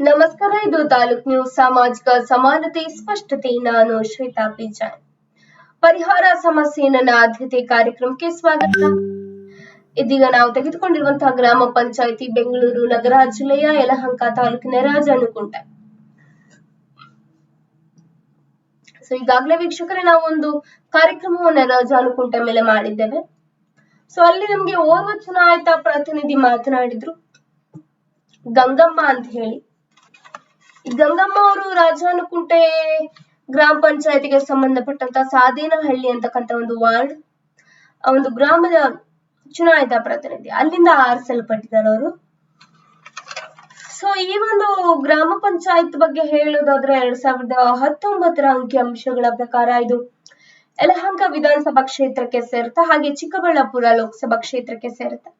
ನಮಸ್ಕಾರ, ಇದು ತಾಲೂಕ್ ನ್ಯೂಸ್ ಸಾಮಾಜಿಕ ಸಮಾನತೆ, ಸ್ಪಷ್ಟತೆ. ನಾನು ಶ್ವೇತಾ ಪಿಜಾಯ್ ಪರಿಹಾರ ಸಮಸ್ಯೆ ನನ್ನ ಆದ್ಯತೆ ಕಾರ್ಯಕ್ರಮಕ್ಕೆ ಸ್ವಾಗತ. ಇದೀಗ ನಾವು ತೆಗೆದುಕೊಂಡಿರುವಂತಹ ಗ್ರಾಮ ಪಂಚಾಯಿತಿ ಬೆಂಗಳೂರು ನಗರ ಜಿಲ್ಲೆಯ ಯಲಹಂಕ ತಾಲೂಕಿನ ರಾಜಾನುಕುಂಟೆ. ಸೊ ಈಗಾಗಲೇ ವೀಕ್ಷಕರೇ ನಾವು ಒಂದು ಕಾರ್ಯಕ್ರಮವನ್ನ ರಾಜಾನುಕುಂಟೆ ಮೇಲೆ ಮಾಡಿದ್ದೇವೆ. ಸೊ ಅಲ್ಲಿ ನಮ್ಗೆ ಓರ್ವ ಚುನಾಯಿತ ಪ್ರತಿನಿಧಿ ಮಾತನಾಡಿದ್ರು. ಗಂಗಮ್ಮ ಅಂತ ಹೇಳಿ. ಗಂಗಮ್ಮ ಅವರು ರಾಜಾನುಕುಂಟೆ ಗ್ರಾಮ ಪಂಚಾಯತಿಗೆ ಸಂಬಂಧಪಟ್ಟಂತ ಸಾದೇನಹಳ್ಳಿ ಅಂತಕ್ಕಂತ ಒಂದು ವಾರ್ಡ್, ಆ ಒಂದು ಗ್ರಾಮದ ಚುನಾಯಿತ ಪ್ರತಿನಿಧಿ. ಅಲ್ಲಿಂದ ಆರಿಸಲ್ಪಟ್ಟಿದ್ದಾರೆ ಅವರು. ಸೊ ಈ ಒಂದು ಗ್ರಾಮ ಪಂಚಾಯತ್ ಬಗ್ಗೆ ಹೇಳೋದಾದ್ರೆ ಎರಡ್ ಸಾವಿರದ ಹತ್ತೊಂಬತ್ತರ ಅಂಕಿ ಅಂಶಗಳ ಪ್ರಕಾರ ಇದು ಯಲಹಂಕ ವಿಧಾನಸಭಾ ಕ್ಷೇತ್ರಕ್ಕೆ ಸೇರುತ್ತೆ, ಹಾಗೆ ಚಿಕ್ಕಬಳ್ಳಾಪುರ ಲೋಕಸಭಾ ಕ್ಷೇತ್ರಕ್ಕೆ ಸೇರುತ್ತೆ.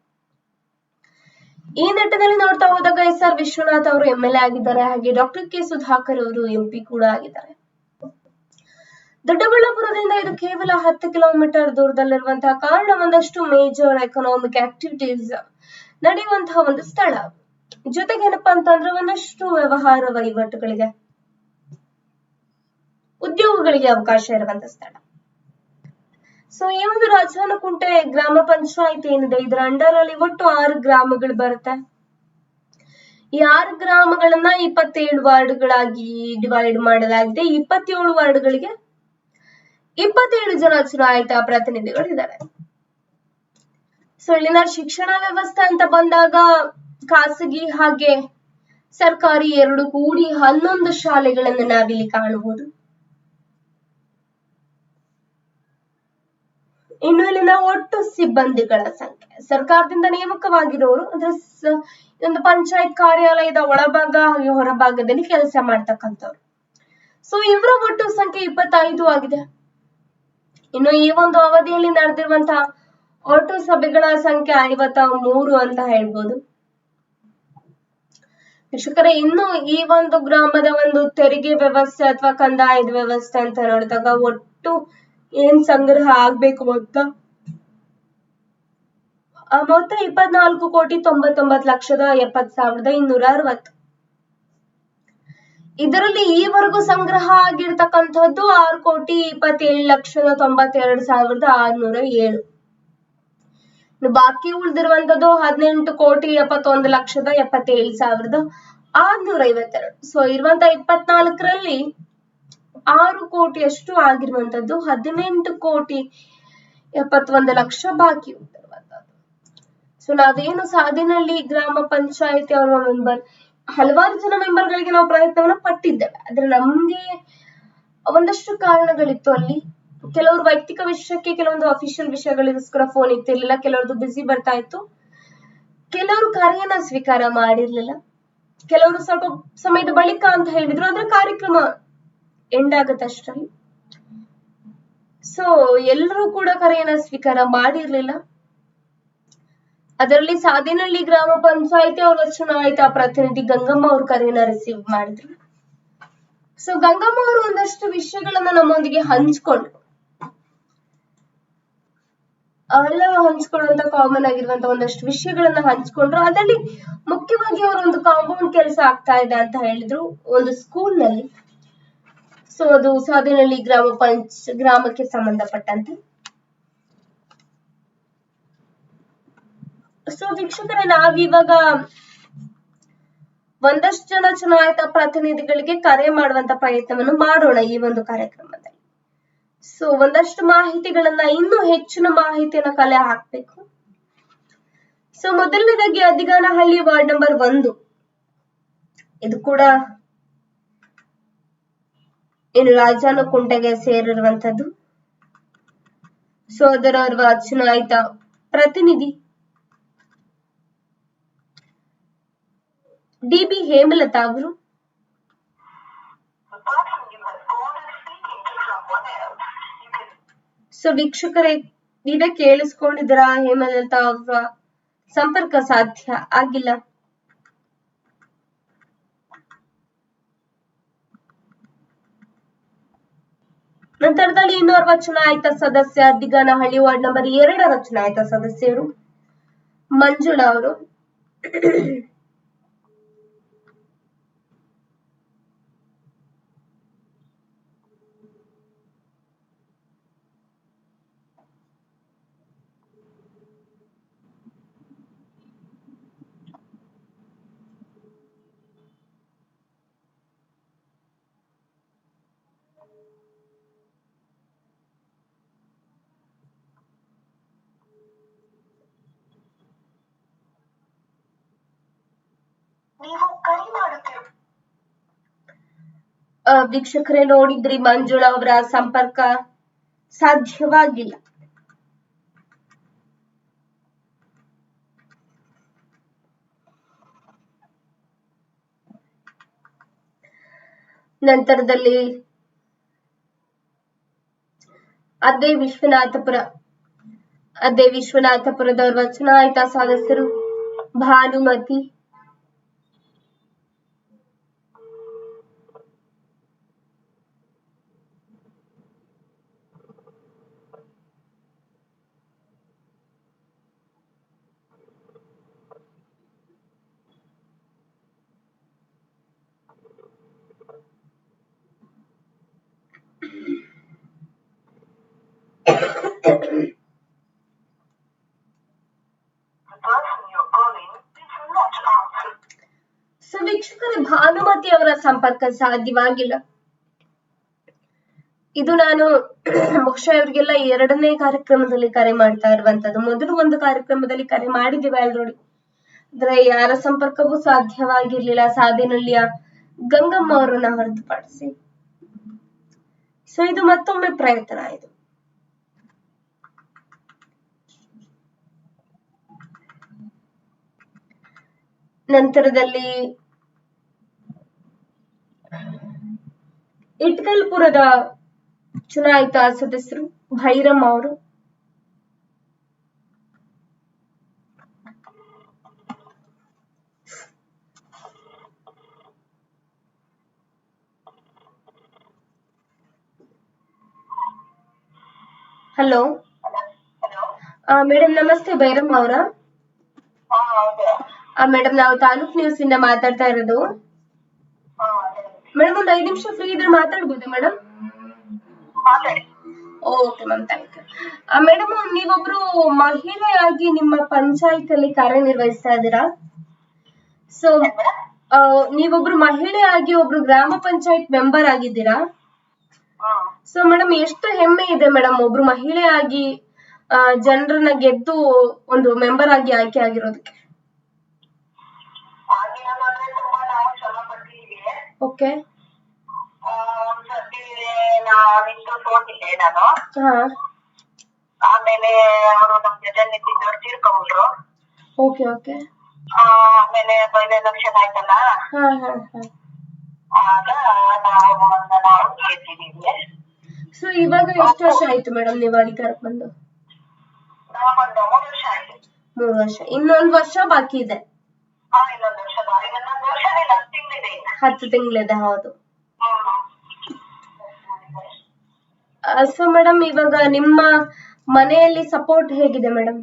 ಈ ನಿಟ್ಟಿನಲ್ಲಿ ನೋಡ್ತಾ ಹೋದಾಗ ಎಸ್ ಆರ್ ವಿಶ್ವನಾಥ್ ಅವರು ಎಂ ಎಲ್ ಎ ಆಗಿದ್ದಾರೆ, ಹಾಗೆ ಡಾಕ್ಟರ್ ಕೆ ಸುಧಾಕರ್ ಅವರು ಎಂಪಿ ಕೂಡ ಆಗಿದ್ದಾರೆ. ದೊಡ್ಡಬಳ್ಳಾಪುರದಿಂದ ಇದು ಕೇವಲ ಹತ್ತು ಕಿಲೋಮೀಟರ್ ದೂರದಲ್ಲಿರುವಂತಹ ಕಾರಣ ಒಂದಷ್ಟು ಮೇಜರ್ ಎಕನಾಮಿಕ್ ಆಕ್ಟಿವಿಟೀಸ್ ನಡೆಯುವಂತಹ ಒಂದು ಸ್ಥಳ. ಜೊತೆಗೆ ಏನಪ್ಪಾ ಅಂತಂದ್ರೆ ಒಂದಷ್ಟು ವ್ಯವಹಾರ ವಹಿವಾಟುಗಳಿಗೆ ಉದ್ಯೋಗಗಳಿಗೆ ಅವಕಾಶ ಇರುವಂತ ಸ್ಥಳ. ಸೊ ಈ ಒಂದು ರಾಜಾನಕುಂಟೆ ಗ್ರಾಮ ಪಂಚಾಯತ್ ಏನಿದೆ? ಇದರ ಅಂಡರ್ ಅಲ್ಲಿ ಒಟ್ಟು ಆರು ಗ್ರಾಮಗಳು ಬರುತ್ತೆ. ಈ ಆರು ಗ್ರಾಮಗಳನ್ನ ಇಪ್ಪತ್ತೇಳು ವಾರ್ಡ್ಗಳಾಗಿ ಡಿವೈಡ್ ಮಾಡಲಾಗಿದೆ. ಇಪ್ಪತ್ತೇಳು ವಾರ್ಡ್ಗಳಿಗೆ ಇಪ್ಪತ್ತೇಳು ಜನ ಚುನಾಯಿತ ಪ್ರತಿನಿಧಿಗಳಿದ್ದಾರೆ. ಸೊ ಇಲ್ಲಿನ ಶಿಕ್ಷಣ ವ್ಯವಸ್ಥೆ ಅಂತ ಬಂದಾಗ ಖಾಸಗಿ ಹಾಗೆ ಸರ್ಕಾರಿ ಎರಡು ಕೂಡಿ ಹನ್ನೊಂದು ಶಾಲೆಗಳನ್ನ ನಾವಿಲ್ಲಿ ಕಾಣಬಹುದು. ಇನ್ನು ಇಲ್ಲಿನ ಒಟ್ಟು ಸಿಬ್ಬಂದಿಗಳ ಸಂಖ್ಯೆ. ಸರ್ಕಾರದಿಂದ ನೇಮಕವಾಗಿರೋರು ಅಂದ್ರೆ ಒಂದು ಪಂಚಾಯತ್ ಕಾರ್ಯಾಲಯದ ಒಳಭಾಗ ಹಾಗೆ ಹೊರಭಾಗದಲ್ಲಿ ಕೆಲಸ ಮಾಡ್ತಕ್ಕಂಥವ್ರು. ಸೊ ಇವರ ಒಟ್ಟು ಸಂಖ್ಯೆ ಇಪ್ಪತ್ತೈದು ಆಗಿದೆ. ಇನ್ನು ಈ ಒಂದು ಅವಧಿಯಲ್ಲಿ ನಡೆದಿರುವಂತಹ ಒಟ್ಟು ಸಭೆಗಳ ಸಂಖ್ಯೆ ಐವತ್ತ ಮೂರು ಅಂತ ಹೇಳ್ಬೋದು. ಶಿಕ್ಷಕರ ಇನ್ನು ಈ ಒಂದು ಗ್ರಾಮದ ಒಂದು ತೆರಿಗೆ ವ್ಯವಸ್ಥೆ ಅಥವಾ ಕಂದಾಯದ ವ್ಯವಸ್ಥೆ ಅಂತ ನೋಡಿದಾಗ ಒಟ್ಟು ಏನ್ ಸಂಗ್ರಹ ಆಗ್ಬೇಕು ಅಂತ? ಆ ಮೊತ್ತ ಇಪ್ಪತ್ನಾಲ್ಕು ಕೋಟಿ ತೊಂಬತ್ತೊಂಬತ್ತು ಲಕ್ಷದ ಎಪ್ಪತ್ ಸಾವಿರದ ಇನ್ನೂರ ಅರವತ್ತು. ಇದರಲ್ಲಿ ಈವರೆಗೂ ಸಂಗ್ರಹ ಆಗಿರ್ತಕ್ಕಂಥದ್ದು ಆರು ಕೋಟಿ ಇಪ್ಪತ್ತೇಳು ಲಕ್ಷದ ತೊಂಬತ್ತೆರಡು ಸಾವಿರದ ಆರ್ನೂರ ಏಳು. ಬಾಕಿ ಉಳಿದಿರುವಂತದ್ದು ಹದಿನೆಂಟು ಕೋಟಿ ಎಪ್ಪತ್ತೊಂದು ಲಕ್ಷದ ಎಪ್ಪತ್ತೇಳು ಸಾವಿರದ ಆರ್ನೂರ ಐವತ್ತೆರಡು. ಸೊ ಇರುವಂತ ಇಪ್ಪತ್ನಾಲ್ಕರಲ್ಲಿ ಆರು ಕೋಟಿಯಷ್ಟು ಆಗಿರುವಂತದ್ದು, ಹದಿನೆಂಟು ಕೋಟಿ ಎಪ್ಪತ್ತೊಂದು ಲಕ್ಷ ಬಾಕಿ ಸೊ ನಾವೇನು ಸಾದಿನಹಳ್ಳಿ ಗ್ರಾಮ ಪಂಚಾಯತಿ ಅವರ ಮೆಂಬರ್, ಹಲವಾರು ಜನ ಮೆಂಬರ್ಗಳಿಗೆ ನಾವು ಪ್ರಯತ್ನವನ್ನ ಪಟ್ಟಿದ್ದೇವೆ. ಆದ್ರೆ ನಮ್ಗೆ ಒಂದಷ್ಟು ಕಾರಣಗಳಿತ್ತು ಅಲ್ಲಿ. ಕೆಲವರು ವೈಯಕ್ತಿಕ ವಿಷಯಕ್ಕೆ, ಕೆಲವೊಂದು ಅಫಿಷಿಯಲ್ ವಿಷಯಗಳಿಗೋಸ್ಕರ ಫೋನ್ ಇತ್ತಿರ್ಲಿಲ್ಲ ಕೆಲವ್ರದ್ದು ಬಿಸಿ ಬರ್ತಾ ಇತ್ತು. ಕೆಲವರು ಕರೆಯನ್ನ ಸ್ವೀಕಾರ ಮಾಡಿರ್ಲಿಲ್ಲ. ಕೆಲವರು ಸ್ವಲ್ಪ ಸಮಯದ ಬಳಿಕ ಅಂತ ಹೇಳಿದ್ರು, ಆದ್ರೆ ಕಾರ್ಯಕ್ರಮ ಎಂಡ್ ಆಗತ್ತಷ್ಟರಲ್ಲಿ ಸೊ ಎಲ್ಲರೂ ಕೂಡ ಕರೆಯನ್ನ ಸ್ವೀಕಾರ ಮಾಡಿರ್ಲಿಲ್ಲ. ಅದರಲ್ಲಿ ಸಾದಿನಹಳ್ಳಿ ಗ್ರಾಮ ಪಂಚಾಯತಿ ಅವರ ಚುನಾಯಿತ ಪ್ರತಿನಿಧಿ ಗಂಗಮ್ಮ ಅವರು ಕರೆಯನ್ನ ರಿಸೀವ್ ಮಾಡಿದ್ರು. ಸೊ ಗಂಗಮ್ಮ ಅವರು ಒಂದಷ್ಟು ವಿಷಯಗಳನ್ನ ನಮ್ಮೊಂದಿಗೆ ಹಂಚ್ಕೊಂಡ್ರು. ಅವೆಲ್ಲ ಹಂಚ್ಕೊಳ್ಳುವಂತ ಕಾಮನ್ ಆಗಿರುವಂತ ಒಂದಷ್ಟು ವಿಷಯಗಳನ್ನ ಹಂಚ್ಕೊಂಡ್ರು. ಅದರಲ್ಲಿ ಮುಖ್ಯವಾಗಿ ಅವರು ಒಂದು ಕಾಂಪೌಂಡ್ ಕೆಲಸ ಆಗ್ತಾ ಇದೆ ಅಂತ ಹೇಳಿದ್ರು. ಒಂದು ಸ್ಕೂಲ್ನಲ್ಲಿ. ಸೊ ಅದು ಸಾಧನಹಳ್ಳಿ ಗ್ರಾಮ ಪಂಚ, ಗ್ರಾಮಕ್ಕೆ ಸಂಬಂಧಪಟ್ಟಂತೆ. ಸೊ ವೀಕ್ಷಕರೇ, ನಾವಿವಾಗ ಒಂದಷ್ಟು ಜನ ಚುನಾಯಿತ ಪ್ರತಿನಿಧಿಗಳಿಗೆ ಕರೆ ಮಾಡುವಂತ ಪ್ರಯತ್ನವನ್ನು ಮಾಡೋಣ ಈ ಒಂದು ಕಾರ್ಯಕ್ರಮದಲ್ಲಿ. ಸೊ ಒಂದಷ್ಟು ಮಾಹಿತಿಗಳನ್ನ ಇನ್ನೂ ಹೆಚ್ಚಿನ ಮಾಹಿತಿಯನ್ನ ಕಲೆ ಹಾಕ್ಬೇಕು. ಸೊ ಮೊದಲನೇದಾಗಿ ಅದಿಗಾನಹಳ್ಳಿ ವಾರ್ಡ್ ನಂಬರ್ ಒಂದು. ಇದು ಕೂಡ ಏನು ರಾಜಾನುಕುಂಟೆಗೆ ಸೇರಿರುವಂತದ್ದು ಸೊ ಅದರ ಚುನಾಯಿತ ಪ್ರತಿನಿಧಿ. ಡಿ ಬಿ ಹೇಮಲತಾ ಅವರು. ಸೊ ವೀಕ್ಷಕರೇ, ನೀವೇ ಕೇಳಿಸ್ಕೊಂಡಿದ್ರ ಹೇಮಲತಾ ಅವರ ಸಂಪರ್ಕ ಸಾಧ್ಯ ಆಗಿಲ್ಲ. ನಂತರದಲ್ಲಿ ಇನ್ನೋರ್ವ ಚುನಾಯಿತ ಸದಸ್ಯ ದಿಗಾನಹಳ್ಳಿ ವಾರ್ಡ್ ನಂಬರ್ ಎರಡರ ಚುನಾಯಿತ ಸದಸ್ಯರು ಮಂಜುಳಾ ಅವರು ಆ, ವೀಕ್ಷಕರೇ ನೋಡಿದ್ರಿ ಮಂಜುಳ ಅವರ ಸಂಪರ್ಕ ಸಾಧ್ಯವಾಗಿಲ್ಲ. ನಂತರದಲ್ಲಿ ಅದೇ ವಿಶ್ವನಾಥಪುರ ಅದೇ ವಿಶ್ವನಾಥಪುರದವರ ಚುನಾಯಿತ ಸದಸ್ಯರು ಭಾನುಮತಿ ಸೊ ವೀಕ್ಷಕರೇ ಭಾನುಮತಿ ಅವರ ಸಂಪರ್ಕ ಸಾಧ್ಯವಾಗಿಲ್ಲ. ಇದು ನಾನು ಬಹುಶಃ ಇವರಿಗೆಲ್ಲ ಎರಡನೇ ಕಾರ್ಯಕ್ರಮದಲ್ಲಿ ಕರೆ ಮಾಡ್ತಾ ಇರುವಂತದ್ದು. ಮೊದಲು ಒಂದು ಕಾರ್ಯಕ್ರಮದಲ್ಲಿ ಕರೆ ಮಾಡಿದ್ದೀವಿ ಆಲ್ರೆಡಿ. ಆದ್ರೆ ಯಾರ ಸಂಪರ್ಕವೂ ಸಾಧ್ಯವಾಗಿರ್ಲಿಲ್ಲ. ಸಾದಿನಹಳ್ಳಿಯ ಗಂಗಮ್ಮ ಅವರನ್ನ ಹೊರತುಪಡಿಸಿ. ಸೊ ಇದು ಮತ್ತೊಮ್ಮೆ ಪ್ರಯತ್ನ ಇದು. ನಂತರದಲ್ಲಿ ಇಟ್ಕಲ್ಪುರದ ಚುನಾಯಿತ ಸದಸ್ಯರು ಭೈರಮ್ ಅವರು. ಹಲೋ? ಮೇಡಮ್ ನಮಸ್ತೆ ಭೈರಮ್ ಅವರ. ಮೇಡಮ್ ನಾವು ತಾಲೂಕ್ ನ್ಯೂಸ್ ಇಂದ ಮಾತಾಡ್ತಾ ಇರೋದು. ಮೇಡಮ್ ಒಂದ್ ಐದು ನಿಮಿಷ ಫ್ರೀ ಇದ್ರೆ ಮಾತಾಡ್ಬೋದಾ madam okay ma'am thank you madam ನೀವೊಬ್ರು ಮಹಿಳೆಯಾಗಿ ನಿಮ್ಮ ಪಂಚಾಯತ್ ಅಲ್ಲಿ ಕಾರ್ಯನಿರ್ವಹಿಸ್ತಾ ಇದ್ದೀರಾ? ಸೊ ನೀವೊಬ್ರು ಮಹಿಳೆಯಾಗಿ ಒಬ್ರು ಗ್ರಾಮ ಪಂಚಾಯತ್ ಮೆಂಬರ್ ಆಗಿದ್ದೀರಾ? ಸೊ ಮೇಡಮ್ ಎಷ್ಟು ಹೆಮ್ಮೆ ಇದೆ ಮೇಡಮ್ ಒಬ್ರು ಮಹಿಳೆಯಾಗಿ ಜನರನ್ನ ಗೆದ್ದು ಒಂದು ಮೆಂಬರ್ ಆಗಿ ಆಯ್ಕೆ ಆಗಿರೋದಕ್ಕೆ? ಓಕೆ ಆ, ಒಂದ್ಸತಿ ನಿಂತು ಸೋತಿದ್ದೆ ನಾನು. ಆಮೇಲೆ ಅವರು ನಮ್ ಜೊತೆ ನಿಂತಿದ್ದವ್ರು ತೀರ್ಕೊಂಡ್ರು. ಓಕೆ ಓಕೆ ಆಮೇಲೆ ಬೈಲ್ ಎಲೆಕ್ಷನ್ ಆಯ್ತಲ್ಲ? ಹಾ ಹಾ ಹಾ. ಆಗ ನಾವು ನಾವು ಕೇಳ್ತಿದ್ದೀವಿ ಸೊ ಇವಾಗ ಎಷ್ಟು ವರ್ಷ ಆಯ್ತು ಮೇಡಮ್ ನೀವು ಅಧಿಕಾರಕ್ಕೆ ಬಂದು? ಮೂರು ವರ್ಷ ಆಯ್ತು. ಮೂರು ವರ್ಷ. ಇನ್ನೊಂದು ವರ್ಷ ಬಾಕಿ ಇದೆ. ಹತ್ತು ತಿಂಗಳಿದೆ ಹೌದು. ಸೊ ಮೇಡಮ್ ಇವಾಗ ನಿಮ್ಮ ಮನೆಯಲ್ಲಿ ಸಪೋರ್ಟ್ ಹೇಗಿದೆ ಮೇಡಮ್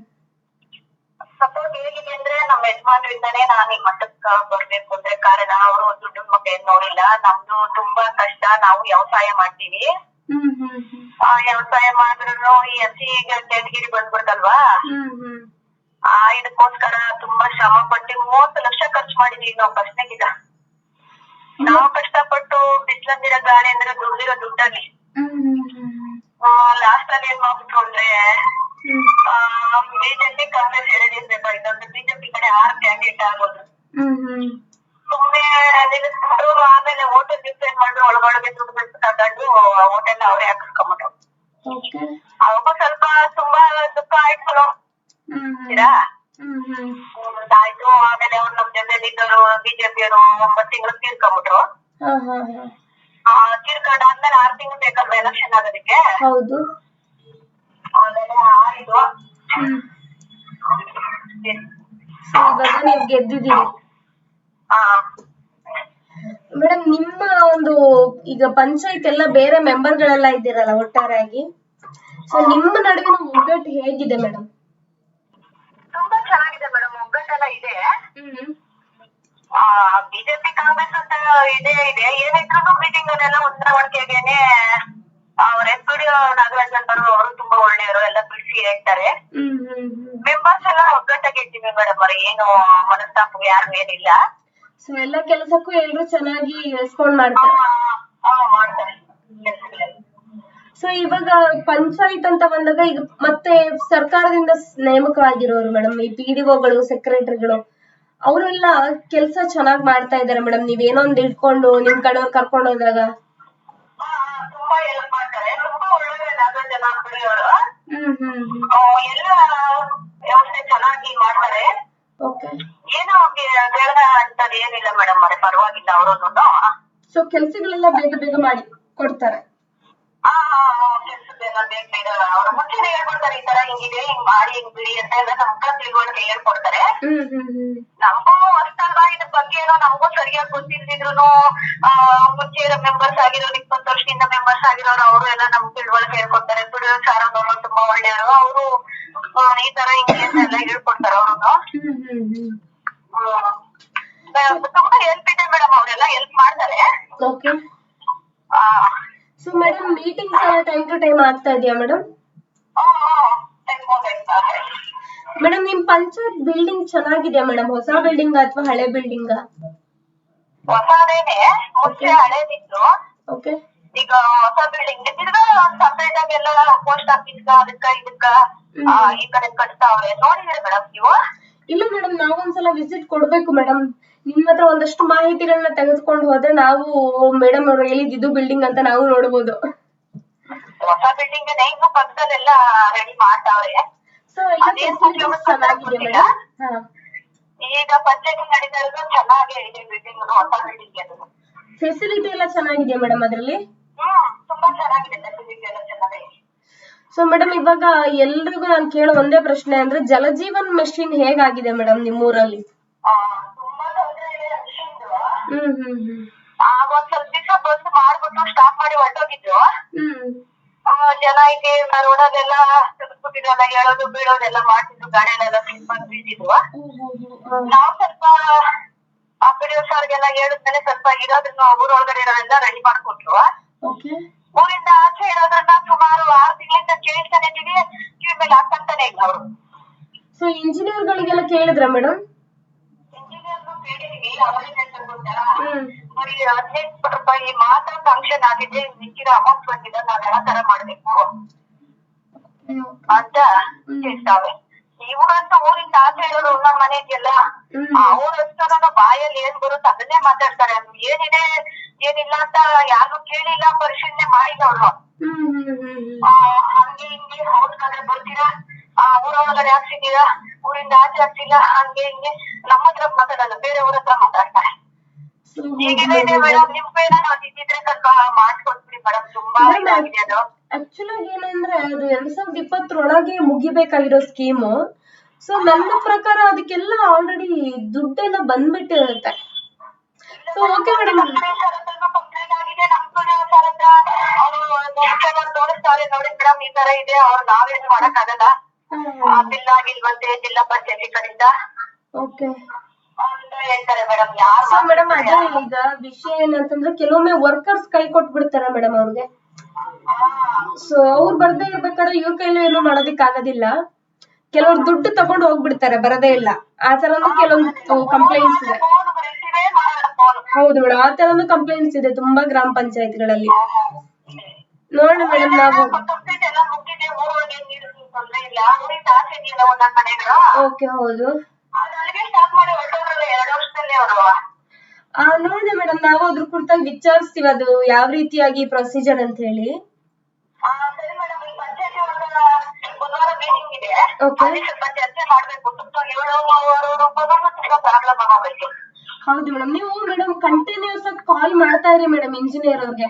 ಸಪೋರ್ಟ್ ಹೇಗಿದೆ ಅಂದ್ರೆ ನಮ್ಮ ಯಜಮಾನ್ರಿಂದಾನೇ ನಾನು ಈ ಮಟ್ಟಕ್ಕೆ ಬರ್ಬೇಕು ಅಂದ್ರೆ ಕಾರಣ ಅವರು ದುಡ್ಡು ಏನ್ ನೋಡಿಲ್ಲ. ನಮ್ದು ತುಂಬಾ ಕಷ್ಟ ನಾವು ವ್ಯವಸಾಯ ಮಾಡ್ತೀವಿ. ಹ್ಮ್ ಹ್ಮ್ ಹ್ಮ್. ಆ ವ್ಯವಸಾಯ ಮಾಡಿದ್ರು ಈ ಹಸಿ ಬಂದ್ಬಿಡ್ತಲ್ವಾ? ಹ್ಮ್ ಹ್ಮ್. ಆ ಇದಕ್ಕೋಸ್ಕರ ತುಂಬಾ ಶ್ರಮ ಪಟ್ಟು ಮೂವತ್ತು ಲಕ್ಷ ಖರ್ಚು ಮಾಡಿದೀವಿ ನಾವು ಫಸ್ಟ್ನಾಗೀಗ ನಾವು ಕಷ್ಟಪಟ್ಟು ಬಿಸ್ಲಂದಿರೋ ಗಾಳಿ ಅಂದ್ರೆ ದುಡ್ದಿರೋ ದುಡ್ಡಲ್ಲಿ. ಲಾಸ್ಟ್ ಅಲ್ಲಿ ಏನ್ ಮಾಡ್ಬಿಟ್ರು ಅಂದ್ರೆ ಬಿಜೆಪಿ ಕಾಂಗ್ರೆಸ್ ಎರಡು ಇರ್ಬೇಕಾಯ್ತು ಅಂದ್ರೆ ಬಿಜೆಪಿ ಕಡೆ ಆರ್ ಕ್ಯಾಂಡಿಡೇಟ್ ಆಗೋದು. ನಿಲ್ಲಿಸ್ಬಿಟ್ಟು ಆಮೇಲೆ ಹೋಟೆಲ್ ಡಿಸೈನ್ ಮಾಡಿದ್ರು ಒಳಗೊಳಗೆ ದುಡ್ಡು ಬಿಟ್ಟು ತಗೊಂಡು ಹೋಟೆಲ್ ಅವರೇ ಹಾಕಿಸ್ಕೊಂಬಿಟ್ರು. ಅವಾಗ ಸ್ವಲ್ಪ ತುಂಬಾ ದುಃಖ ಆಯ್ತು ಹ್ಮ್ ಹ್ಮ್ ಆಮೇಲೆ ಅವ್ರು ನಮ್ ಜೊತೆಲಿ ಇದ್ದವರು ಬಿಜೆಪಿಯವರು ಒಂಬತ್ತು ತಿಂಗಳು ತೀರ್ಕೊಂಡ್ಬಿಟ್ರು ತೀರ್ಕೊಂಡಾದ್ಮೇಲೆ ಆರ್ ತಿಂಗಳು ಬೇಕಲ್ವಾ ಎಲೆಕ್ಷನ್ ಆಗೋದಕ್ಕೆ? ಹೌದು. ಆಮೇಲೆ ಆಯ್ತು ಹ್ಮ್. ಸೊ ಇವಾಗ ನೀವು ಗೆದ್ದಿದ್ದೀರಿ. ಆ. ಮೇಡಮ್ ನಿಮ್ಮ ಒಂದು ಈಗ ಪಂಚಾಯತ್ ಎಲ್ಲ ಬೇರೆ ಮೆಂಬರ್ ಗಳೆಲ್ಲ ಇದ್ದೀರಲ್ಲ ಒಟ್ಟಾರೆಯಾಗಿ? ಸೊ ನಿಮ್ಮ ನಡುವಿನ ಒಗ್ಗಟ್ಟು ಹೇಗಿದೆ ಮೇಡಮ್? ಮೇಡಮ್ ಇದೆ. ಆ ಬಿಜೆಪಿ ಕಾಂಗ್ರೆಸ್ ಅಂತ ಇದೆ ಇದೆ. ಏನಿದ್ರು ಮೀಟಿಂಗ್ ಅಲ್ಲೆಲ್ಲ ಹೊಂದಾಣಿಕೆಗೇನೆ ಅವ್ರ ಎಸ್ ಪಿ ನಾಗರಾಜ್ ಅಂತರು ಅವರು ತುಂಬಾ ಒಳ್ಳೆಯವರು. ಎಲ್ಲ ಬಿಡಿಸಿ ಹೇಳ್ತಾರೆ. ಮೆಂಬರ್ಸ್ ಎಲ್ಲ ಒಗ್ಗಟ್ಟಾಗಿ ಇರ್ತೀವಿ ಮೇಡಮ್ ಅವ್ರ. ಏನು ಮನಸ್ತಾಪ ಯಾರು ಏನಿಲ್ಲ. ಸೊ ಎಲ್ಲ ಕೆಲಸಕ್ಕೂ ಎಲ್ರು ಚೆನ್ನಾಗಿ ರೆಸ್ಪಾಂಡ್ ಮಾಡ್ತಾರೆ ಆ, ಮಾಡ್ತಾರೆ ಕೆಲ್ಸಗಳಲ್ಲಿ. ಸೊ ಇವಾಗ ಪಂಚಾಯತ್ ಅಂತ ಬಂದಾಗ ಈಗ ಮತ್ತೆ ಸರ್ಕಾರದಿಂದ ನೇಮಕವಾಗಿರೋರು ಮೇಡಮ್ ಈ ಪಿ ಡಿ ಒಗಳು ಸೆಕ್ರೆಟರಿಗಳು ಅವರೆಲ್ಲ ಕೆಲಸ ಚೆನ್ನಾಗಿ ಮಾಡ್ತಾ ಇದಾರೆ ಮೇಡಮ್. ನೀವೇನೋ ಒಂದ್ ಇಟ್ಕೊಂಡು ನಿಮ್ ಕಡೆಯವ್ರು ಕರ್ಕೊಂಡು ಹೋದಾಗ. ತುಂಬಾ ಹೆಲ್ಪ್ ಮಾಡ್ತಾರೆ. ತುಂಬಾ ಹ್ಮ್ ಹ್ಮ್ ಹ್ಮ್. ಎಲ್ಲ ವ್ಯವಸ್ಥೆ ಚೆನ್ನಾಗಿ ಮಾಡ್ತಾರೆ. ಓಕೆ. ಏನೋ ಕೇಳದ ಅಂತದ್ ಏನಿಲ್ಲ ಮೇಡಮ್ ಪರವಾಗಿಲ್ಲ ಸೊ ಕೆಲ್ಸಗಳೆಲ್ಲ ಬೇಗ ಬೇಗ ಮಾಡಿ ಕೊಡ್ತಾರೆ. ಕೆಲ್ಸದ್ದೆಲ್ಲ ಬೇಗ ಬೇಗ ಅವ್ರು ಮುಂಚೆನೆ ಹೇಳ್ಕೊಡ್ತಾರೆ ಈ ತರ ಹಿಂಗಿದೆ ಹಿಂಗ್ ಮಾಡಿ ಹಿಂಗ್ ಬಿಡಿ ಅಂತ ಎಲ್ಲ ನಮ್ಗ ತಿಳುವಳಿಕೆ ಹೇಳ್ಕೊಡ್ತಾರೆ. ನಮಗೂ ಅಷ್ಟಲ್ವಾ ಇದ್ರ ಬಗ್ಗೆ ಏನೋ ನಮಗೂ ಸರಿಯಾಗಿ ಗೊತ್ತಿಲ್ದಿದ್ರು ಮುಂಚೆ ಇರೋ ಮೆಂಬರ್ಸ್ ಆಗಿರೋರು ಇಪ್ಪತ್ತು ವರ್ಷದಿಂದ ಮೆಂಬರ್ಸ್ ಆಗಿರೋರು ಅವರು ಎಲ್ಲ ನಮ್ಗೆ ತಿಳುವಳಿಕೆ ಹೇಳ್ಕೊಡ್ತಾರೆ. ಬಿಡುವ ಸಾರ್ ಅವರು ತುಂಬಾ ಒಳ್ಳೆಯವರು. ಅವರು ಈ ತರ ಹಿಂಗೆ ಅಂತ ಎಲ್ಲ ಹೇಳ್ಕೊಡ್ತಾರೆ ಅವರು ತುಂಬಾ ಹೆಲ್ಪ್ ಇದೆ ಮೇಡಮ್ ಅವರೆಲ್ಲ ಹೆಲ್ಪ್ ಮಾಡ್ತಾರೆ. So madam meetings time to time ಆಗ್ತಾ ಇದೆಯಾ ಮೇಡಮ್? ಮೇಡಮ್ ನಿಮ್ ಪಂಚಾಯತ್ ಬಿಲ್ಡಿಂಗ್ ಚೆನ್ನಾಗಿದೆಯಾ ಮೇಡಮ್ ಹೊಸ ಬಿಲ್ಡಿಂಗ್ ಅಥವಾ ಹಳೆ ಬಿಲ್ಡಿಂಗ್ ಹೊಸದೇನೆ. ಮುಂಚೆ ಹಳೇದಿತ್ತು. ಓಕೆ ಈಗ ಹೊಸ ಬಿಲ್ಡಿಂಗ್ ತಿರ್ಗಾ ಎಲ್ಲ ಪೋಸ್ಟ್ ಆಫೀಸ್ ಅದಕ್ಕ ಇದಕ್ಕ ಈ ಕಡೆ ಕಟ್ತಾವ್ರೆ. ನೋಡಿದ್ರೆ ಮೇಡಮ್ ನೀವು. ಇಲ್ಲ ಮೇಡಮ್ ನಾವೊಂದ್ಸಲ ವಿಸಿಟ್ ಕೊಡ್ಬೇಕು ಮೇಡಮ್ ನಿಮ್ ಹತ್ರ ಒಂದಷ್ಟು ಮಾಹಿತಿಗಳನ್ನ ತೆಗೆದುಕೊಂಡು ಹೋದ್ರೆ ನಾವು ಮೇಡಮ್ ಅವ್ರು ಹೇಳಿದ್ ಇದು ಬಿಲ್ಡಿಂಗ್ ಅಂತ ನಾವು ನೋಡಬಹುದು ಹೊಸ ಬಿಲ್ಡಿಂಗ್ ಇನ್ನು ಪಕ್ಕದಲ್ಲೆಲ್ಲ ರೆಡಿ ಮಾಡ್ತಾವ್ರೆ. ಸೊ ಎಲ್ಲ ಚೆನ್ನಾಗಿದೆ ಮೇಡಮ್ ಈಗ ಪಂಚಾಯತಿ ನಡೀತಾ ಇರೋದು ಚೆನ್ನಾಗೇ ಇದೆ ಬಿಲ್ಡಿಂಗ್ ಹೊಸ ಬಿಲ್ಡಿಂಗ್ ಅದು. ಫೆಸಿಲಿಟಿ ಎಲ್ಲ ಚೆನ್ನಾಗಿದೆ ಮೇಡಮ್ ಅದರಲ್ಲಿ? ತುಂಬಾ ಚೆನ್ನಾಗಿದೆ ಫೆಸಿಲಿಟಿ ಎಲ್ಲ ಚೆನ್ನಾಗಿದೆ ಸೊ ಮೇಡಮ್ ಇವಾಗ ಎಲ್ರಿಗೂ ನಾನು ಕೇಳೋ ಒಂದೇ ಪ್ರಶ್ನೆ ಅಂದ್ರೆ ಜಲಜೀವನ್ ಮೆಷಿನ್ ಹೇಗಾಗಿದೆ ಮೇಡಮ್ ನಿಮ್ಮೂರಲ್ಲಿ? ಹ್ಮ್ ಹ್ಮ್ ಹ್ಮ್. ಆಗ ಒಂದ್ ಸ್ವಲ್ಪ ದಿವಸ ಬಂದು ಮಾಡ್ಬಿಟ್ಟು ಸ್ಟಾಪ್ ಮಾಡಿ ಹೊರಟೋಗಿದ್ರು. ಹ್ಮ್. ಜನ ಇಲ್ಲಿ ರೋಡಲ್ಲೆಲ್ಲ ತೆಗೆದ್ಬಿಟ್ಟಿದ್ರಲ್ಲ ಹೇಳೋದು ಬೀಳೋದೆಲ್ಲ ಮಾಡ್ತಿದ್ರು ಗಾಡಿಯಲ್ಲೆಲ್ಲ ಮಾಡಿ ಬೀಳ್ತಿದ್ವು ನಾವು ಸ್ವಲ್ಪ ಆ ಪಿಡಿಒ ಸರ್ಗೆಲ್ಲ ಹೇಳಿದ್ಮೇಲೆ ಸ್ವಲ್ಪ ಇರೋದನ್ನ ಊರೊಳಗಡೆ ಇರೋದೆಲ್ಲ ರೆಡಿ ಮಾಡ್ಕೊಟ್ರು ಊರಿಂದ ಆಚೆ ಇರೋದ್ರನ್ನ ಸುಮಾರು ಆರು ತಿಂಗಳಿಂದ ಕೇಳ್ತಾನೆ ಇದೀವಿ ಕಿವಿ ಮೇಲೆ ಹಾಕಂತಾನೆ ಇಲ್ಲ ಅವರು. ಸೊ ಇಂಜಿನಿಯರ್ಗಳಿಗೆಲ್ಲ ಕೇಳಿದ್ರ ಮೇಡಮ್ ಬರೀ ಹದಿನೈದು ರೂಪಾಯಿ ಮಾತ್ರ ಫಂಕ್ಷನ್ ಆಗಿದೆ ಮಿಕ್ಕಿರೋ ಅಮೌಂಟ್ ಬಂದಿಲ್ಲ ನಾವ್ ಯಾವ ತರ ಮಾಡ್ಬೇಕು? ಅಂತ ಹೇಳ್ತಾವೆ ಇವ್ರಂತೂ ಊರಿಂದ ಆಚೆ ಇರೋರು ನಮ್ಮ ಮನೆಗೆಲ್ಲ. ಹ್ಮ್. ಅವ್ರ ಬಾಯಲ್ಲಿ ಏನ್ ಬರುತ್ತೆ ಅದನ್ನೇ ಮಾತಾಡ್ತಾರೆ. ಅದು ಏನಿದೆ ಏನಿಲ್ಲ ಅಂತ ಯಾರು ಕೇಳಿಲ್ಲ ಪರಿಶೀಲನೆ ಮಾಡಿಲ್ಲ ಅವ್ರು. ಹಂಗೆ ಹಿಂಗೆ ಅವ್ರ ಕಡೆ ಬರ್ತೀರಾ? ಆ ಊರೊಳಗಡೆ ಹಾಕ್ಸಿದೀರಾ ಊರಿಂದ ಆಚೆ ಆಗ್ತಿಲ್ಲ ಹಂಗೆ ಹಿಂಗೆ. ನಮ್ಮ ಹತ್ರ ಮಾತಾಡಲ್ಲ ಬೇರೆ ಊರ ಹತ್ರ ಮಾತಾಡ್ತಾರೆ. ಇದೆ ಮೇಡಮ್ ನಿಮ್ ಸ್ವಲ್ಪ ಮೇಡಮ್ ತುಂಬಾ ಇದಾಗಿದೆ ಅದು. ಆಕ್ಚುಲಿ ಏನಂದ್ರೆ ಅದು ಎರಡ್ ಸಾವಿರದ ಇಪ್ಪತ್ತರೊಳಗೆ ಮುಗಿಬೇಕಾಗಿರೋ ಸ್ಕೀಮು ಸೊ ನನ್ನ ಪ್ರಕಾರ ಅದಕ್ಕೆಲ್ಲ ಆಲ್ರೆಡಿ ದುಡ್ಡೆಲ್ಲ ಬಂದ್ಬಿಟ್ಟಿರುತ್ತೆ. ಸೊ ಓಕೆ ಮೇಡಮ್ ತೋರಿಸ್ತಾರೆ ನೋಡಿ ಮೇಡಮ್ ಈ ತರ ಇದೆ ಅವ್ರು ನಾವೇನು ಮಾಡಕ್ ಆಗಿಲ್ವಂತೆ ಜಿಲ್ಲಾ ಪಂಚಾಯತಿ ಕಡೆಯಿಂದ. ಓಕೆ ಹೇಳ್ತಾರೆ ಮೇಡಮ್ ಯಾರು ಸೊ ಮೇಡಮ್ ಅದೇ ಈಗ ವಿಷಯ ಏನಂತಂದ್ರೆ ಕೆಲವೊಮ್ಮೆ ವರ್ಕರ್ಸ್ ಕೈ ಕೊಟ್ಬಿಡ್ತಾರೆ ಮೇಡಮ್ ಅವ್ರಿಗೆ. ಸೊ ಅವ್ರು ಬರ್ದೇ ಇರ್ಬೇಕಾದ್ರೆ ಇವ್ರ ಕೈಲಿ ಏನು ಮಾಡೋದಿಕ್ ಆಗೋದಿಲ್ಲ ಕೆಲವ್ರು ದುಡ್ಡು ತಗೊಂಡು ಹೋಗ್ಬಿಡ್ತಾರೆ ಬರದೇ ಇಲ್ಲ. ಆ ತರನು ಕೆಲವೊಂದು ಕಂಪ್ಲೇಂಟ್ಸ್ ಇದೆ. ಫೋನ್ ರಿಸೀವೇ ಮಾಡಲ್ಲ ಫೋನ್ ಹೌದು ಮೇಡಮ್ ಆ ತರನು ಕಂಪ್ಲೇಂಟ್ಸ್ ಇದೆ ತುಂಬಾ ಗ್ರಾಮ ಪಂಚಾಯತ್ಗಳಲ್ಲಿ. ನೋಡೋಣ ಮೇಡಮ್ ನಾವು ಕಂಪ್ಲೀಟ್ ಎಲ್ಲ ಮುಗಿದಿದೆ ಊರೊಳಗೆ ನೀರು ತೊಂದ್ರೆ ಇಲ್ಲ ಊರಿಂದ ಆಚೆ ನೀರು ಒಂದೊಂದ್ ಮನೆಗಳು ಓಕೆ ಹೌದು ಅದು ಅಲ್ಲಿಗೆ ಸ್ಟಾಪ್ ಮಾಡಿ ಹೊರಟೋದ್ರಲ್ಲ ಎರಡು ವರ್ಷದಲ್ಲಿ ಅವರು. ಹೌದು ನೋಡಿ ಮೇಡಮ್ ನಾವು ಅದ್ರ ಕುರಿತಾಗಿ ವಿಚಾರಿಸ್ತೀವಿ ಅದು ಯಾವ ರೀತಿಯಾಗಿ ಪ್ರೊಸೀಜರ್ ಅಂತ ಹೇಳಿ. ಹೌದು ಮೇಡಮ್ ನೀವು ಮೇಡಮ್ ಕಂಟಿನ್ಯೂಸ್ ಆಗಿ ಕಾಲ್ ಮಾಡ್ತಾ ಇರಿ ಮೇಡಮ್ ಇಂಜಿನಿಯರ್ ಅವ್ರಿಗೆ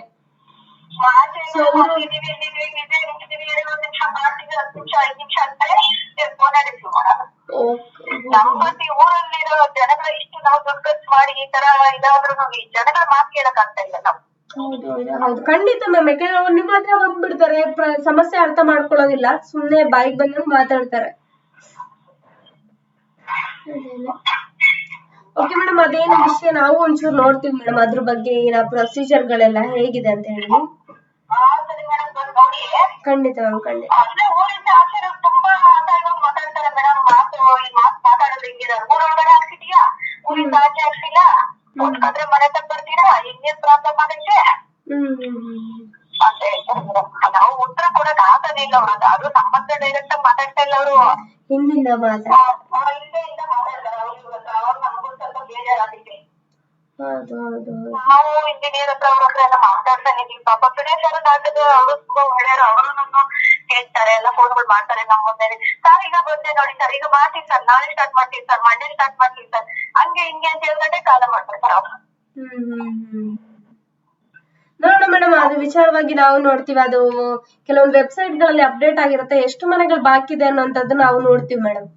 ಆಚೆ So, ಅವ್ರು- ಹೋಗಿದೀವಿ, ಇಲ್ಲಿದೀವಿ, ಇಲ್ಲಿದೆ, ನಿಂತಿದೀವಿ, ಎರಡು ಒಂದ್ ನಿಮಿಷ ಮಾಡ್ತೀವಿ ಹತ್ತು ನಿಮಿಷ ಐದು ನಿಮಿಷ ಅಂತಾರೆ ಫೋನ್ ರಿಸೀವ್ ಮಾಡಲ್ಲ ಮತ್ತೆ ಊರಲ್ಲಿರೋ ಜನಗಳ ಇಷ್ಟು ನಾವು ದುಡ್ಡು ಖರ್ಚು ಮಾಡಿ ಈ ತರ ಇದಾದ್ರೂ ಜನಗಳ ಮಾತು ಕೇಳಕ್ ಆಗ್ತಾ ಇಲ್ಲ ನಾವು. ಹೌದು ಹೌದು ಖಂಡಿತ ಮ್ಯಾಮ್ ಯಾಕಂದ್ರೆ ಅವ್ರು ನಿಮ್ಮ ಹತ್ರ ಬಂದ್ಬಿಡ್ತಾರೆ. ಸಮಸ್ಯೆ ಅರ್ಥ ಮಾಡ್ಕೊಳ್ಳೋದಿಲ್ಲ. ಸುಮ್ನೆ ಬಾಯಿಗೆ ಬಂದಂಗ್ ಮಾತಾಡ್ತಾರೆ. ಓಕೆ ಮೇಡಮ್ ಅದೇನು ವಿಷಯ ನಾವು ಒಂಚೂರು ನೋಡ್ತೀವಿ ಮೇಡಮ್ ಅದ್ರ ಬಗ್ಗೆ ಏನ ಪ್ರೊಸೀಜರ್ ಗಳೆಲ್ಲ ಹೇಗಿದೆ ಅಂತ ಹೇಳಿ. ಖಂಡಿತ ಮ್ಯಾಮ್ ಖಂಡಿತ. ಅವರು ಹಿಂದಿಂದ ಮಾತ್ರ ಮಾತಾಡ್ತಾರೆ ನಮಗೂ ಸ್ವಲ್ಪ ಹೌದು ಹೌದು ನಾವು ಇಂಜಿನಿಯರ್ ಹತ್ರ ಅವ್ರ ಹತ್ರ ಎಲ್ಲ ಮಾತಾಡ್ತಾನೆ ಇದೀವಿ ಪಾಪ ಸುರೇಶ್ ಸರ್ ನಾಟಕ ಅವರು ತುಂಬಾ ಒಳ್ಳೆಯವರು. ಅವರು ನಮ್ಮ ಕೇಳ್ತಾರೆ ಎಲ್ಲ ಫೋನ್ಗಳು ಮಾಡ್ತಾರೆ ನಮ್ಮ ಮುಂದೆ. ಸರ್ ಈಗ ಬಂದೆ ನೋಡಿ ಸರ್ ಈಗ ಮಾಡ್ತೀವಿ ಸರ್. ನಾಳೆ ಸ್ಟಾರ್ಟ್ ಮಾಡ್ತೀವಿ ಸರ್. ಮಂಡೇ ಸ್ಟಾರ್ಟ್ ಮಾಡ್ತೀವಿ ಸರ್. ಹಂಗೆ ಹಿಂಗೆ ಅಂತ ಹೇಳ್ಕೊಂಡೆ ಕಾಲ ಮಾಡ್ತಾರೆ ಸರ್ ಅವ್ರು. ಹ್ಮ್ ಹ್ಮ್ ಹ್ಮ್. ನೋಡೋಣ ಮೇಡಮ್ ಅದು ವಿಚಾರವಾಗಿ ನಾವು ನೋಡ್ತೀವಿ ಅದು ಕೆಲವೊಂದು ವೆಬ್ಸೈಟ್ಗಳಲ್ಲಿ ಅಪ್ಡೇಟ್ ಆಗಿರುತ್ತೆ. ಎಷ್ಟು ಮನೆಗಳು ಬಾಕಿ ಇದೆ ಅನ್ನೋಂಥದ್ದು ನಾವು ನೋಡ್ತೀವಿ ಮೇಡಮ್.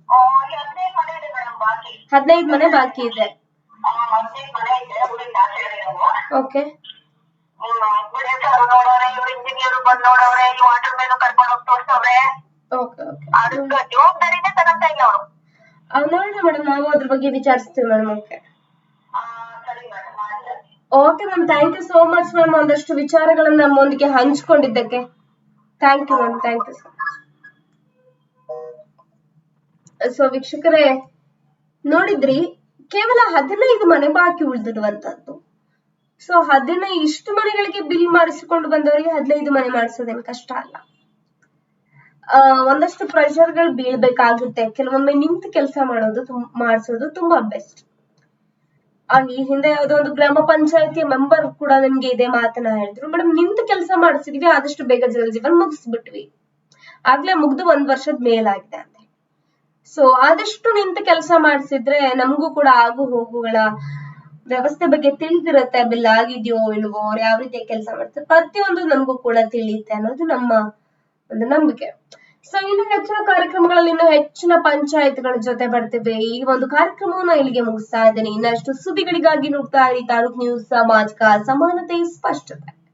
ಹದಿನೈದು ಮನೆ ಬಾಕಿ. ಇದೆ. ಓಕೆ. ನೋಡೋಣ ಮೇಡಮ್ ನಾವು ಅದ್ರ ಬಗ್ಗೆ ವಿಚಾರಿಸ್ತೀವಿ madam okay. Okay ma'am thank you so much ma'am ಒಂದಷ್ಟು ವಿಚಾರಗಳನ್ನ ನಮ್ಮೊಂದಿಗೆ ಹಂಚ್ಕೊಂಡಿದ್ದಕ್ಕೆ. Thank you ma'am thank you so much so ವೀಕ್ಷಕರೇ, ನೋಡಿದ್ರಿ, ಕೇವಲ ಹದಿನೈದು ಮನೆ ಬಾಕಿ ಉಳಿದಿರುವಂತದ್ದು. ಸೊ ಹದಿನೈದು ಇಷ್ಟು ಮನೆಗಳಿಗೆ ಬಿಲ್ ಮಾಡಿಸಿಕೊಂಡು ಬಂದವರಿಗೆ ಹದಿನೈದು ಮನೆ ಮಾಡಿಸೋದೇನು ಕಷ್ಟ ಅಲ್ಲ. ಒಂದಷ್ಟು ಪ್ರೆಷರ್ಗಳು ಬೀಳ್ಬೇಕಾಗುತ್ತೆ. ಕೆಲವೊಮ್ಮೆ ನಿಂತು ಕೆಲಸ ಮಾಡೋದು ಮಾಡಿಸೋದು ತುಂಬಾ ಬೆಸ್ಟ್ ಈ ಹಿಂದೆ ಯಾವ್ದೋ ಒಂದು ಗ್ರಾಮ ಪಂಚಾಯತಿ ಮೆಂಬರ್ ಕೂಡ ನಮ್ಗೆ ಇದೇ ಮಾತನ್ನ ಹೇಳಿದ್ರು. ಮೇಡಮ್ ನಿಂತು ಕೆಲಸ ಮಾಡಿಸಿದ್ವಿ, ಆದಷ್ಟು ಬೇಗ ಜಲ ಜೀವನ್ ಮುಗಿಸ್ಬಿಟ್ವಿ. ಆಗ್ಲೇ ಮುಗ್ದು ಒಂದ್ ವರ್ಷದ ಮೇಲಾಗಿದೆ ಅಂತೆ. ಸೊ ಆದಷ್ಟು ನಿಂತು ಕೆಲಸ ಮಾಡಿಸಿದ್ರೆ ನಮಗೂ ಕೂಡ ಆಗು ಹೋಗುಗಳ ವ್ಯವಸ್ಥೆ ಬಗ್ಗೆ ತಿಳಿದಿರುತ್ತೆ, ಬಿಲ್ ಆಗಿದ್ಯೋ ಇಲ್ವೋ, ಅವ್ರು ಯಾವ ರೀತಿ ಕೆಲಸ ಮಾಡ್ತಾರೆ, ಪ್ರತಿಯೊಂದು ನಮಗೂ ಕೂಡ ತಿಳಿಯುತ್ತೆ ಅನ್ನೋದು ನಮ್ಮ ಒಂದು ನಂಬಿಕೆ. ಸೊ ಇನ್ನು ಹೆಚ್ಚಿನ ಕಾರ್ಯಕ್ರಮಗಳಲ್ಲಿ ಇನ್ನು ಹೆಚ್ಚಿನ ಪಂಚಾಯತ್ಗಳ ಜೊತೆ ಬರ್ತಿವೆ ಈ ಒಂದು ಕಾರ್ಯಕ್ರಮವನ್ನ ಇಲ್ಲಿಗೆ ಮುಗಿಸ್ತಾ ಇದ್ದೇನೆ. ಇನ್ನಷ್ಟು ಸುದ್ದಿಗಳಿಗಾಗಿ ನೋಡ್ತಾ ಇರಿ. ತಾಲೂಕ್ ನ್ಯೂಸ್ ಸಾಮಾಜಿಕ ಸಮಾನತೆ ಸ್ಪಷ್ಟತೆ.